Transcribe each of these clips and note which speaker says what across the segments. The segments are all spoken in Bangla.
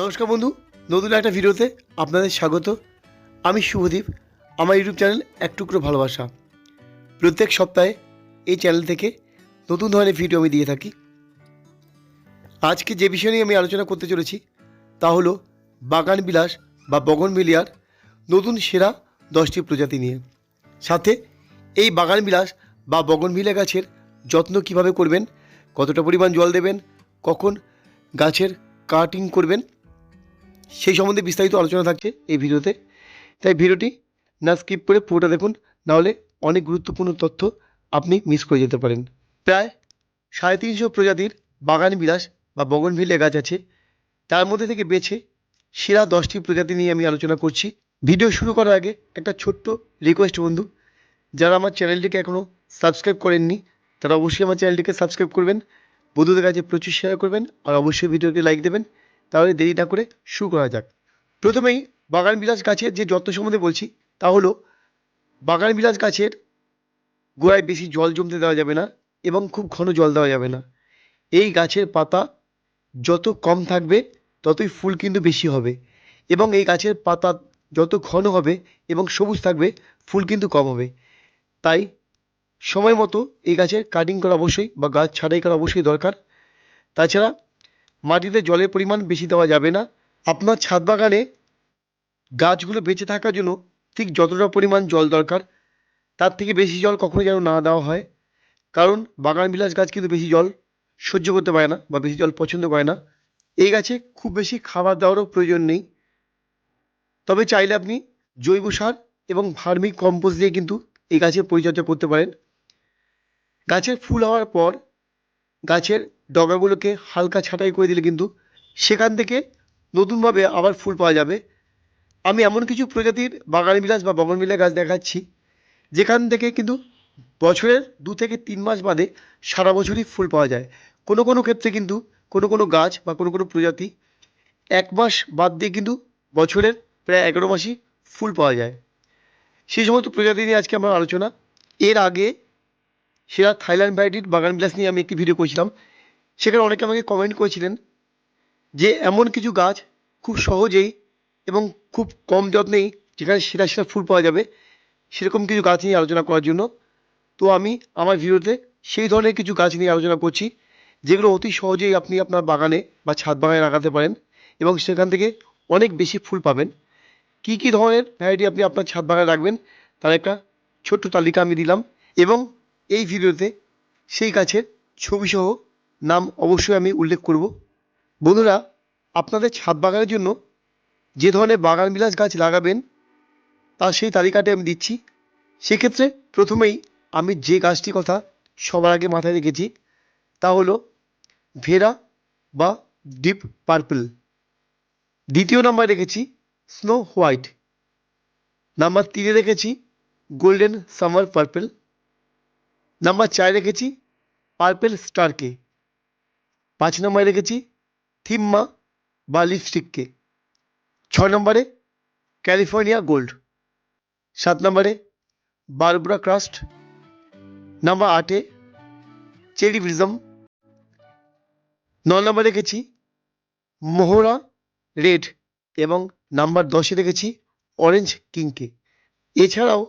Speaker 1: নমস্কার বন্ধু, নতুন একটা ভিডিওতে আপনাদের স্বাগত। আমি শুভদীপ, আমার ইউটিউব চ্যানেল এক টুকরো ভালোবাসা। প্রত্যেক সপ্তাহে এই চ্যানেল থেকে নতুন ধরনের ভিডিও আমি দিয়ে থাকি। আজকে যে বিষয় নিয়ে আমি আলোচনা করতে চলেছি, তা হলো বাগান বিলাস বা বগন বগনভিলিয়ার নতুন সেরা দশটি প্রজাতি নিয়ে। সাথে এই বাগান বিলাস বা বগনভিলিয়া গাছের যত্ন কীভাবে করবেন, কতটা পরিমাণ জল দেবেন, কখন গাছের কাটিং করবেন সেই সম্বন্ধে বিস্তারিত আলোচনা থাকছে এই ভিডিওতে। তাই ভিডিওটি না স্কিপ করে পুরোটা দেখুন, নাহলে অনেক গুরুত্বপূর্ণ তথ্য আপনি মিস করে যেতে পারেন। প্রায় সাড়ে তিনশো প্রজাতির বাগান বিলাস বা বগনভিলে গাছ আছে। তার মধ্যে থেকে বেছে সেরা দশটি প্রজাতি নিয়ে আমি আলোচনা করছি। ভিডিও শুরু করার আগে একটা ছোট্ট রিকোয়েস্ট বন্ধু, যারা আমার চ্যানেলটিকে এখনও সাবস্ক্রাইব করেননি, তারা অবশ্যই আমার চ্যানেলটিকে সাবস্ক্রাইব করবেন। বন্ধুদের কাছে প্রচুর শেয়ার করবেন, আর অবশ্যই ভিডিওটি লাইক দেবেন। তাহলে দেরি না করে শুরু করা যাক। প্রথমেই বাগান বিলাস গাছের যে যত্ন সম্বন্ধে বলছি, তা হলো বাগান বিলাস গাছের গোড়ায় বেশি জল জমতে দেওয়া যাবে না এবং খুব ঘন জল দেওয়া যাবে না। এই গাছের পাতা যত কম থাকবে, ততই ফুল কিন্তু বেশি হবে এবং এই গাছের পাতা যত ঘন হবে এবং সবুজ থাকবে, ফুল কিন্তু কম হবে। তাই সময় মতো এই গাছের কাটিং করা অবশ্যই বা গাছ ছাঁটাই করা অবশ্যই দরকার। তাছাড়া মাটিতে জলের পরিমাণ বেশি দেওয়া যাবে না। আপনার ছাদ বাগানে গাছগুলো বেঁচে থাকার জন্য ঠিক যতটা পরিমাণ জল দরকার, তার থেকে বেশি জল কখনো যেন না দেওয়া হয়। কারণ বাগান বিলাস গাছ কিন্তু বেশি জল সহ্য করতে পারে না বা বেশি জল পছন্দ করে না। এই গাছে খুব বেশি খাবার দেওয়ারও প্রয়োজন নেই। তবে চাইলে আপনি জৈব সার এবং ভার্মিক কম্পোস্ট দিয়ে কিন্তু এই গাছের পরিচর্যা করতে পারেন। গাছের ফুল হওয়ার পর গাছের ডগাগুলোকে হালকা ছাঁটাই করে দিলে কিন্তু সেখান থেকে নতুনভাবে আবার ফুল পাওয়া যাবে। আমি এমন কিছু প্রজাতির বাগান বিলাস বা বগনভিলা গাছ দেখাচ্ছি, যেখান থেকে কিন্তু বছরের দু থেকে তিন মাস বাদে সারা বছরই ফুল পাওয়া যায়। কোনো কোনো ক্ষেত্রে কিন্তু কোনো কোনো গাছ বা কোনো কোনো প্রজাতি এক মাস বাদ দিয়ে কিন্তু বছরের প্রায় এগারো মাসই ফুল পাওয়া যায়। সেই সমস্ত প্রজাতি নিয়ে আজকে আমার আলোচনা। এর আগে সেরা থাইল্যান্ড ভ্যারাইটির বাগান বিলাস নিয়ে আমি একটি ভিডিও করেছিলাম। সেখানে অনেকে আমাকে কমেন্ট করেছিলেন যে এমন কিছু গাছ খুব সহজেই এবং খুব কম যত্নেই যেখানে সেরা সেরা ফুল পাওয়া যাবে, সেরকম কিছু গাছ নিয়ে আলোচনা করার জন্য। তো আমি আমার ভিডিওতে সেই ধরনের কিছু গাছ নিয়ে আলোচনা করছি, যেগুলো অতি সহজেই আপনি আপনার বাগানে বা ছাদ বাগানে লাগাতে পারেন এবং সেখান থেকে অনেক বেশি ফুল পাবেন। কী কী ধরনের ভ্যারাইটি আপনি আপনার ছাদ বাগানে রাখবেন, তার একটা ছোট্ট তালিকা আমি দিলাম এবং এই ভিডিওতে সেই গাছের ছবিসহ নাম অবশ্যই আমি উল্লেখ করব। বন্ধুরা, আপনাদের ছাদ বাগানের জন্য যে ধরনের বাগান বিলাস গাছ লাগাবেন, তার সেই তালিকাটি আমি দিচ্ছি। সেক্ষেত্রে প্রথমেই আমি যে গাছটির কথা সবার আগে মাথায় রেখেছি, তা হলো ভেরা বা ডিপ পার্পল। দ্বিতীয় নাম্বার রেখেছি স্নো হোয়াইট। নাম্বার তিনে রেখেছি গোল্ডেন সামার পার্পল। নাম্বার চার রেখেছি পার্পেল স্টারকে। পাঁচ নম্বরে রেখেছি থিম্মা বা লিপস্টিককে ছয় নম্বরে ক্যালিফোর্নিয়া গোল্ড। সাত নম্বরে বারবুরা ক্রাস্ট। নাম্বার আটে চেরি ব্রিজম। ন নম্বরে রেখেছি মোহরা রেড এবং নাম্বার দশে রেখেছি অরেঞ্জ কিংকে। এছাড়াও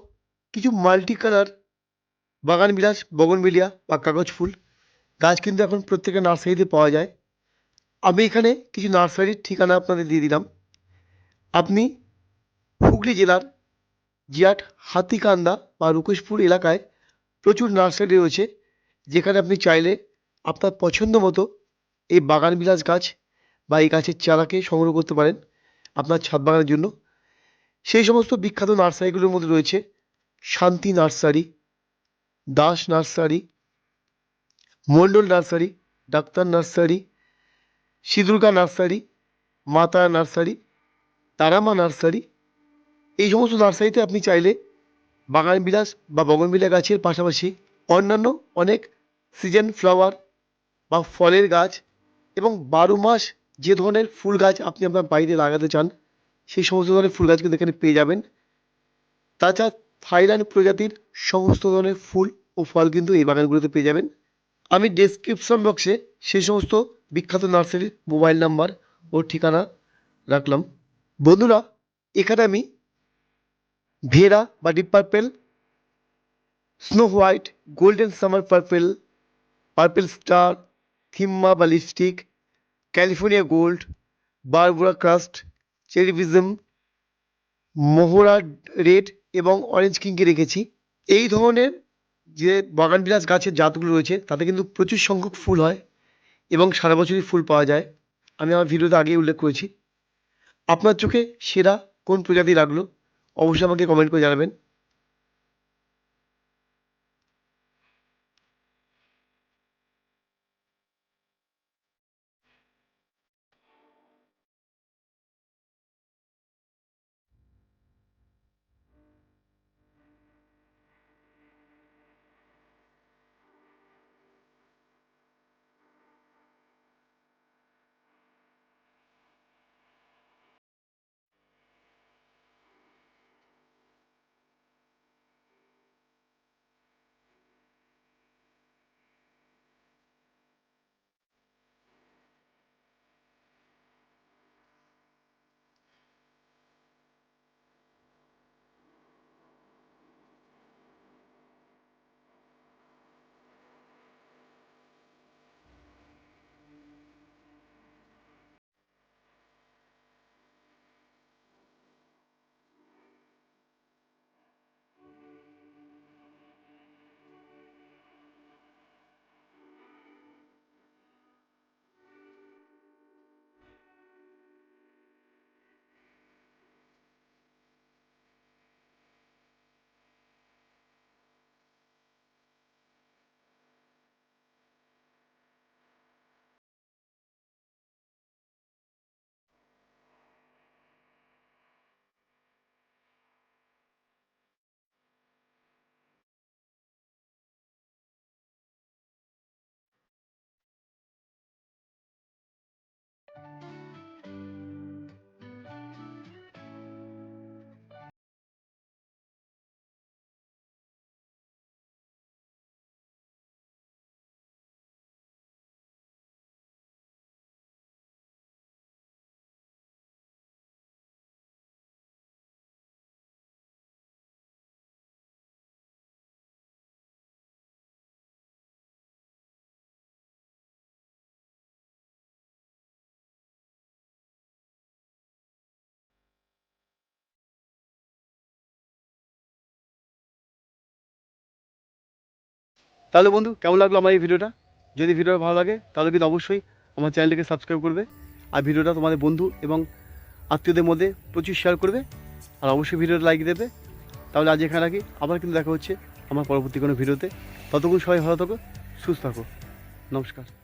Speaker 1: কিছু মাল্টি কালার বাগান বিলাস বগনভিলিয়া বা কাগজ ফুল গাছ কিন্তু এখন প্রত্যেকের নার্সারিতে পাওয়া যায়। আমি এখানে কিছু নার্সারির ঠিকানা আপনাদের দিয়ে দিলাম। আপনি হুগলি জেলার জিয়াট, হাতিকান্দা বা রুকেশপুর এলাকায় প্রচুর নার্সারি রয়েছে। যেখানে আপনি চাইলে আপনার পছন্দ মতো এই বাগান বিলাস গাছ বা এই গাছের চারাকে সংগ্রহ করতে পারেন আপনার ছাদ বাগানের জন্য। সেই সমস্ত বিখ্যাত নার্সারিগুলোর মধ্যে রয়েছে Shanti nursery, Das nursery Mondal nursery, doctor nursery, সিঁদুর্গা nursery, মাতা নার্সারি, তারামা নার্সারি। এই সমস্ত নার্সারিতে আপনি চাইলে বাগান বিলাস বা বগনভিলা গাছের পাশাপাশি অন্যান্য অনেক সিজন ফ্লাওয়ার বা ফলের গাছ এবং বারো মাস যে ধরনের ফুল গাছ আপনি আপনার বাড়িতে লাগাতে চান, সেই সমস্ত ধরনের ফুল গাছ কিন্তু এখানে পেয়ে যাবেন। তাছাড়া থাইল্যান্ড প্রজাতির সমস্ত ধরনের ফুল ও ফল কিন্তু এই বাগানগুলোতে পেয়ে যাবেন। আমি ডেসক্রিপশন বক্সে সেই সমস্ত বিখ্যাত নার্সারির মোবাইল নাম্বার ও ঠিকানা রাখলাম। বন্ধুরা, এখানে আমি ভেরা বা deep purple snow white golden summer purple purple star থিম্মা বা lipstick California gold Barbara crust চেরিভিজম মোহরা রেড এবং অরেঞ্জ কিংকে রেখেছি। এই ধরনের যে বাগানবিলাস গাছের জাতগুলো রয়েছে, তাতে কিন্তু প্রচুর সংখ্যক ফুল হয় এবং সারা বছরই ফুল পাওয়া যায়। আমি আমার ভিডিওতে আগেই উল্লেখ করেছি। আপনার চোখে সেরা কোন প্রজাতি লাগল, অবশ্যই আমাকে কমেন্ট করে জানাবেন। তাহলে বন্ধু, কেমন লাগল আমার এই ভিডিওটা? যদি ভিডিওটা ভালো লাগে, তাহলে কিন্তু অবশ্যই আমার চ্যানেলটিকে সাবস্ক্রাইব করবে আর ভিডিওটা তোমাদের বন্ধু এবং আত্মীয়দের মধ্যে প্রচুর শেয়ার করবে আর অবশ্যই ভিডিওটা লাইক দেবে। তাহলে আজ এখানে রাখি। আবার কিন্তু দেখা হচ্ছে আমার পরবর্তী কোনো ভিডিওতে। ততক্ষণ সবাই ভালো থাকো, সুস্থ থাকো। নমস্কার।